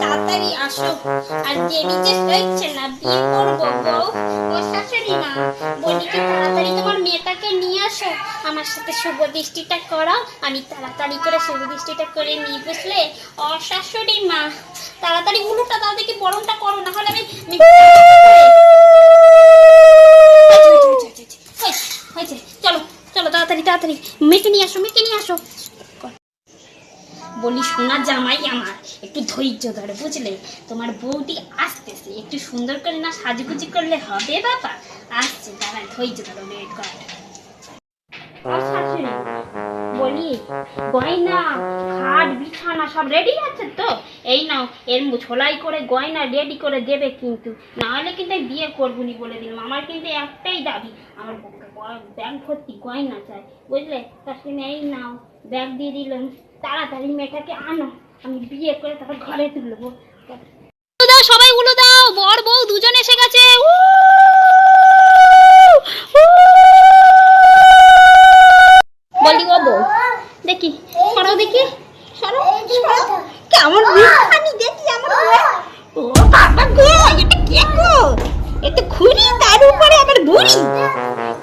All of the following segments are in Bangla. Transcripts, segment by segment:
তাড়াতাড়ি আসো। আর দেরি যে হচ্ছে না বিয়ে করব বউ। ও শাশুড়ি মা বলিকে তাড়াতাড়ি তোমার মেয়েটাকে নিয়ে আসো। আমার সাথে শুভ দৃষ্টিটা করাও। আমি তাড়াতাড়ি করে শুভ দৃষ্টিটা করে নিয়ে বুঝলে? ও শাশুড়ি মা তাড়াতাড়ি উলুটা দাও দেখি বরণটা করো না হলে আমি হয়েছে, হয়েছে, হয়েছে, হয়েছে, হয়েছে। চলো চলো তাড়াতাড়ি তাড়াতাড়ি। মেয়েকে নিয়ে আসো মেয়েকে নিয়ে আসো। বলি সোনা জামাই আমার। একটু ধৈর্য ধরে, বুঝলে? তোমার বউটি আসতেছে। একটু সুন্দর করে না সাজুগুজি করলে হবে বাবা? আসছে, দাঁড়া, ধৈর্য ধরো ওয়েট কর বলি, গয়না, খাট, বিছানা সব রেডি আছে তো? এই নাও, এর ঝোলাই করে গয়না রেডি করে দেবে কিন্তু। না হলে কিন্তু আমি বিয়ে করব নি বলে দিলাম। আমার কিন্তু একটাই দাবি, আমার ব্যাগ ভর্তি গয়না চাই, বুঝলে? তার এই নাও, ব্যাগ দিয়ে দিলাম। তাড়াতাড়ি মেয়েটাকে আনো। আমি বিয়ে করে তারপর ঘরে তুলবো। দাও সবাই উলো দাও বর বউ দুজন এসে গেছে। দেখি দেখি কেমন বিছানি দেখি আমার। ও তার উপরে আবার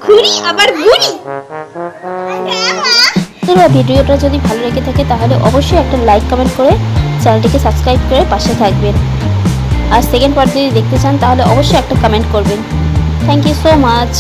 খুরি আবার মা বন্ধুরা ভিডিওটা যদি ভালো লেগে থাকে তাহলে অবশ্যই একটা লাইক কমেন্ট করে চ্যানেলটিকে সাবস্ক্রাইব করে পাশে থাকবেন। আর সেকেন্ড পার্ট যদি দেখতে চান তাহলে অবশ্যই একটা কমেন্ট করবেন। Thank you so much